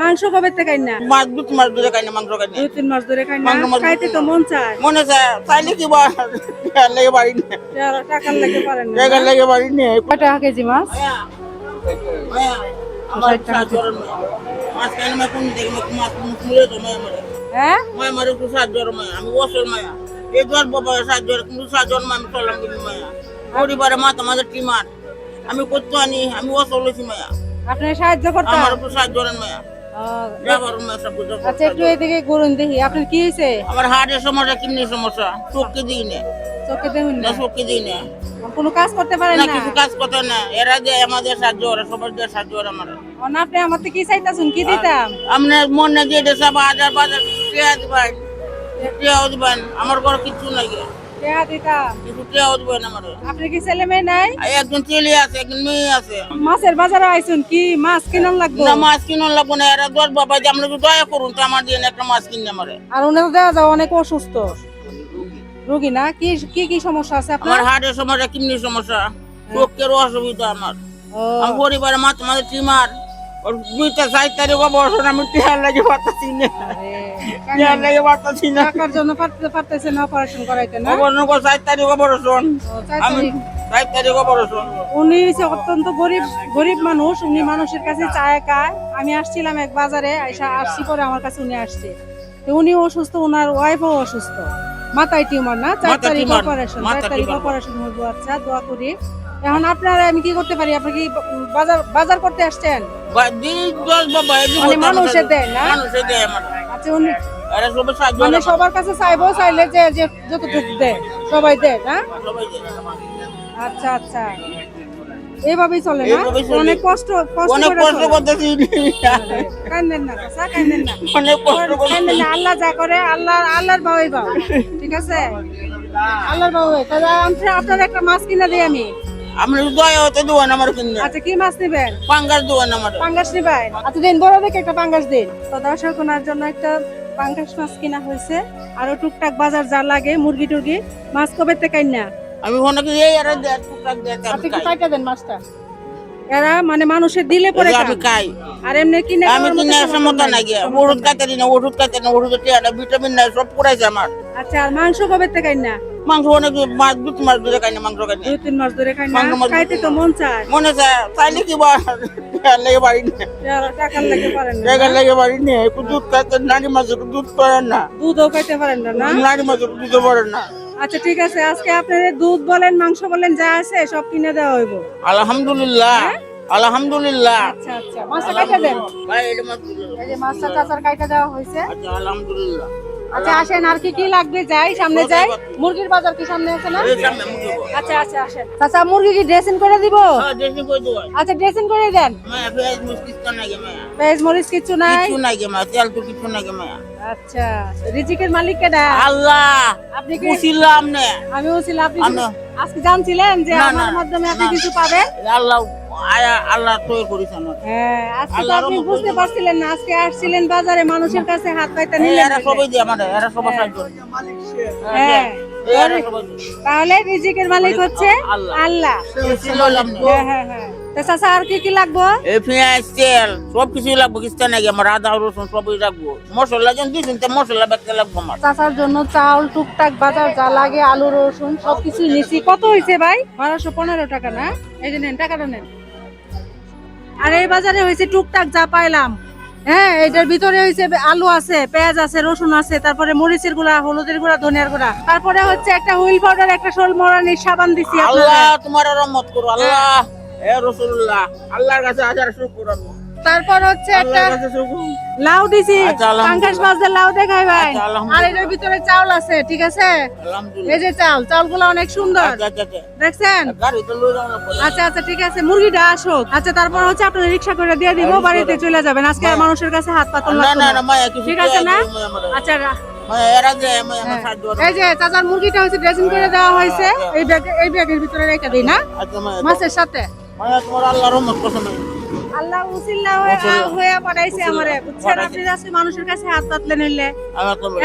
মাংস কবে থেকে খাই না? মাছ দু তিন মাস ধরে খাই না মাংস খাই না। দুই তিন মাস ধরে খাই না? খাইতে তো মন চায়। মনে চায় চাইলে কি বা লেগে বাড়ি না আর টাকার লাগে পারেন না। জায়গা লেগে বাড়ি না কয় টাকা কেজি মাছ? আমার না কোন দেখে মাছ মুড়ে তো মায়া মারে। হ্যাঁ? মায়া মারে মায়া। আমি ওসল মায়া। এই বাবা কিন্তু আমি চললাম কিন্তু মায়া। পরিবারে টিমার। আমি করতে আনি? আমি ওসল হয়েছি মায়া। আপনি সাহায্য করতে আমার সাহায্য করেন মায়া। কিছু আচ্ছা একটু এদিকে ঘুরুন দেখি আপনার কি হয়েছে? আমার হার্টের সমস্যা কিডনির সমস্যা চোখকে দিই না। চোখে দেখুন না? চোখকে দিই না। কোনো কাজ করতে পারেন না কিছু কাজ করতে না। এরা দিয়ে আমাদের সাহায্য করে সবার দিয়ে সাহায্য করে আমার অন আপনি আমার কি চাইতাছেন? কি দিতাম? আপনার মনে সব হাজার বাজার টিয়া দিবেন টিয়াও দিবেন আমার ঘরে কিচ্ছু নাই। দিতাম আমার আপনি কি ছেলে মেয়ে নাই? একজন ছেলে আছে একজন মেয়ে আছে। মাছের বাজারে আইছুন কি? মাছ কিনন লাগবে? না মাছ কিনুন লাগবো না এরা দশ বাবা যে আমরা দয়া করুন তো আমার দিয়ে একটা মাছ কিনে আমারে আর যায় অনেক অসুস্থ। রোগী না? কি কি কি সমস্যা আছে আপনার? আমার হার্টের সমস্যা কিডনির সমস্যা চোখের অসুবিধা আমার। আমার পরিবারে টিমার ওর দুইটা চার তারিখ বছর আমি টিয়ার লাগে পারতাছি না টিয়ার লাগে পারতাছি না টাকার জন্য পারতে পারতেছেন অপারেশন করাইতে না অপারেশন ও, চার আমি তারিখ অপারেশন উনি হচ্ছে অত্যন্ত গরিব গরিব মানুষ উনি মানুষের কাছে চায় খায় আমি আসছিলাম এক বাজারে আইসা আসছি পরে আমার কাছে উনি আসছে। তো উনি অসুস্থ ওনার ওয়াইফও অসুস্থ। মাথায় টিউমার না? চার তারিখ অপারেশন চার তারিখ অপারেশন হইব আচ্ছা দোয়া করি। এখন আপনারা আমি কি করতে পারি? আপনি কি বাজার বাজার করতে আসছেন? মানে মানুষে দেয় না? আচ্ছা উনি মানে সবার কাছে চাইব চাইলে যে যতটুকু দেয় সবাই দেয় না। আচ্ছা আচ্ছা। এইভাবেই চলে না? অনেক কষ্ট কষ্ট অনেক কষ্ট করতেছি। কান্দেন না চাচা, কান্দেন না। অনেক কষ্ট কান্দেন না আল্লাহ যা করে আল্লাহ আল্লাহর ভাবে পাও ঠিক আছে? আল্লাহর ভাবে তাহলে আপনার একটা মাছ কিনে দিই আমি। আমরা দয়া হতে আমার কিনে আচ্ছা কি মাছ নেবেন? পাঙ্গাস দেবেন আমার। পাঙ্গাস নিবেন? আচ্ছা দিন বড় দেখে একটা পাঙ্গাস দিন? তো দর্শক ওনার জন্য একটা পাঙ্গাস মাছ কিনা হয়েছে। আরও টুকটাক বাজার যা লাগে মুরগি টুরগি মাছ কবে থেকে না? আমি অনেক এই দেয় টুকটাক দেয় আপনি কি। দেন মাছটা। এরা মানে মানুষের দিলে পরে আমি খাই। আর এমনি কিনে আমি কিনে সমতা নাই। নাই গিয়ে। ওষুধ খাইতে না ওষুধ খাইতে না টিয়াটা ভিটামিন নাই সব পুরাইছে আমার। আচ্ছা আর মাংস কবে থেকে না? মাংস অনেক মাছ দু তিন মাস ধরে খাই না মাংস খাই না। দুই তিন মাস ধরে খাই না খাইতে তো মন চায়। মনে চায় চাইলে কি লেগে বাড়ি না। টাকার লাগে পারেন না জায়গা লেগে বাড়ি না দুধ খাইতে নারী মাছ দুধ পারেন না। দুধও খাইতে পারেন না না? নারী মাছ একটু দুধ পারেন না। আচ্ছা ঠিক আছে আজকে আপনাদের দুধ বলেন মাংস বলেন যা আছে সব কিনে দেওয়া হইব। আলহামদুলিল্লাহ আলহামদুলিল্লাহ। আচ্ছা আচ্ছা। মাছটা কাইটা দেন? ভাই এটা মাছ এই যে মাছটা চাচার কাইটা দেওয়া হয়েছে আচ্ছা আলহামদুলিল্লাহ। আচ্ছা আসেন আর কি কি লাগবে? যাই সামনে যাই। মুরগির বাজার কি সামনে আছে না। আচ্ছা আচ্ছা আসেন। চাচা মুরগি কি ড্রেসিং করে দিব? হ্যাঁ। আচ্ছা ড্রেসিং করে দেন। পেঁয়াজ। পেঁয়াজ মরিচ কিছু নাই কিচ্ছু নাই? গে তেল তো কিচ্ছু নাই গে মায়া। আচ্ছা রিজিকের মালিক কেডা আল্লাহ আপনি কি বুঝিলাম নে। ছিলাম আপনি আজকে জানছিলেন যে না, আমার মাধ্যমে আপনি কিছু পাবেন? আল্লাহ আল্লাহ তৈরি আমার হ্যাঁ আজকে আপনি বুঝতে পারছিলেন না আজকে আসছিলেন বাজারে মানুষের কাছে হাত পাইতে নিলেন এরা সবাই দিয়ে আমার এরা সবাই সাহায্য। হ্যাঁ সবাই দিয়ে। তাহলে রিজিকের মালিক হচ্ছে আল্লাহ। হ্যাঁ হ্যাঁ হ্যাঁ। চাচা আর কি কি লাগবে? এই পেঁয়াজ তেল সব কিছুই লাগবো কিস্তা নাকি আমার আদা রসুন সবই রাখব মশলা যেন দিয়েছেন তো মশলা ব্যাগটা লাগবো আমার। চাচার জন্য চাউল টুকটাক বাজার যা লাগে আলু রসুন সবকিছু নিছি। কত হয়েছে ভাই? বারোশো পনেরো টাকা না? এই যে নেন টাকাটা নেন। আর এই বাজারে হয়েছে টুকটাক যা পাইলাম। হ্যাঁ এটার ভিতরে হয়েছে আলু আছে পেঁয়াজ আছে রসুন আছে তারপরে মরিচের গুঁড়া হলুদের গুড়া ধনিয়ার গুড়া। তারপরে হচ্ছে একটা হুইল পাউডার একটা শোল মরানির সাবান দিছি আল্লাহ তোমার রহমত করো আল্লাহ। হে রসুল্লাহ আল্লাহর কাছে হাজার শুকর আমি। তারপর হচ্ছে একটা লাউ দিছি। আচ্ছা, পাঙ্কাশ মাছের লাউ দেখাই ভাই। আচ্ছা, আর। এটার ভিতরে চাউল আছে ঠিক আছে? এই যে চাউল চাউলগুলো অনেক সুন্দর। আচ্ছা। দেখছেন। আচ্ছা আচ্ছা ঠিক আছে মুরগিটা আসুক। আচ্ছা তারপর হচ্ছে আপনার রিক্সা করে দিয়ে দিব বাড়িতে চলে যাবেন। আজকে মানুষের কাছে হাত কিছু ঠিক আছে না। আচ্ছা রা- মায়া এরা যে আমার সাহায্য এই যে চাচার মুরগিটা হচ্ছে ড্রেসিং করে দেওয়া হয়েছে। এই ব্যাগ এই ব্যাগের ভিতরে রেখে দিই না? মাছের সাথে। তোমার আল্লাহর রহমত পছন্দ আল্লাহ উসিল্লা হয়ে হয়ে পাঠাইছে আমারে। বুঝছেন আপনি যাচ্ছে মানুষের কাছে হাত পাতলে নইলে।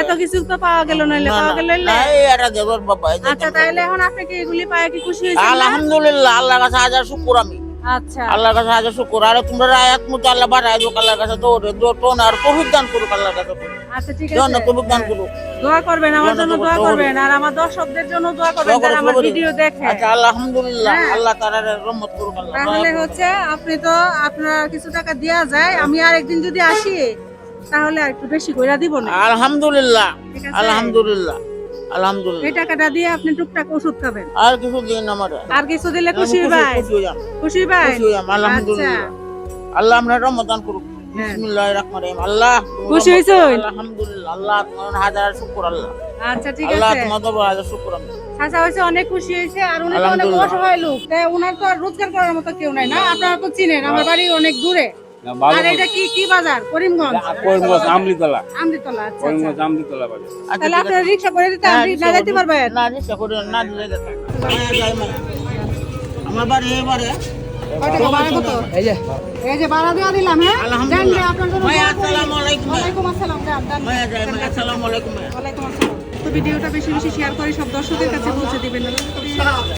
এত কিছু তো পাওয়া গেল নইলে পাওয়া গেল না, এই এরা দেবর বাবা এই যে- আচ্ছা তাইলে এখন আপনি কি এগুলি পায় কি খুশি হয়েছে? আলহামদুলিল্লাহ আল্লাহর কাছে হাজার শুকুর আমি। আচ্ছা। আল্লাহর কাছে হাজার শুকুর। আর তোমরা রায়াত মতো আল্লাহ বাড়ায় যোগ আল্লাহর কাছে দৌড়ে দৌড় আর তৌফিক দান করুক আল্লাহর কাছে। আচ্ছা ঠিক আছে। তৌফিক দান করুক। দোয়া করবেন আমার জন্য জন্য দোয়া দোয়া করবেন। আর আমার দর্শকদের জন্য দোয়া করবেন যারা আমার ভিডিও দেখে। আচ্ছা আলহামদুলিল্লাহ। হ্যাঁ। আল্লাহ তাআলার রহমত করুক আল্লাহ তাহলে হচ্ছে আপনি তো আপনার কিছু টাকা দেওয়া যায় আমি আর একদিন যদি আসি তাহলে আর একটু বেশি করে দিব না। আলহামদুলিল্লাহ। আছে? আলহামদুলিল্লাহ। এই টাকাটা দিয়ে আপনি টুকটাক ওষুধ খাবেন? আর কিছু দিন আমার। আর কিছু দিলে খুশি ভাই। খুশি ভাই? খুশি আলহামদুলিল্লাহ। আল্লাহ রহমত দান করুক। হ্যাঁ। বিসমিল্লাহির রহমানির রহিম। আল্লাহ খুশি হইছো? আলহামদুলিল্লাহ। আল্লাহ তোমার হাজার শুকর আল্লাহ। আচ্ছা ঠিক আল্লাহ তোমার হাজার শুকর আমি চাচা হয়েছে অনেক খুশি হয়েছে আর উনি তো অনেক। অসহায় লোক। তাই ওনার তো আর রোজগার করার মতো কেউ নাই না। আপনারা তো চিনেন আমার বাড়ি অনেক দূরে। আর এটা কি কি বাজার করিমগঞ্জ করিমগঞ্জ আমলিতলা আমদিতলা আচ্ছা আচ্ছা করিমগঞ্জ আমলিতলা বাজার আচ্ছা, তাহলে আপনারা আছে। করে দিতে হ্যাঁ, আপনি না যেতে পারবেন না রিক্সা করে না দিলে যেতে মায়া যায় মায়া। আমার বাড়ি এবারে কয় টাকা ভাড়া কত এই যে এই যে ভাড়া দেওয়া দিলাম হ্যাঁ আলহামদুলিল্লাহ। যান যে আপনার জন্য মায়া, দোয়া করি। আসসালামু আলাইকুম, ওয়ালাইকুম আসসালাম যান যান মায়া যায় মায়া আসসালামু আলাইকুম ওয়ালাইকুম আসসালাম তো ভিডিওটা বেশি বেশি শেয়ার করে সব দর্শকের কাছে পৌঁছে দিবেন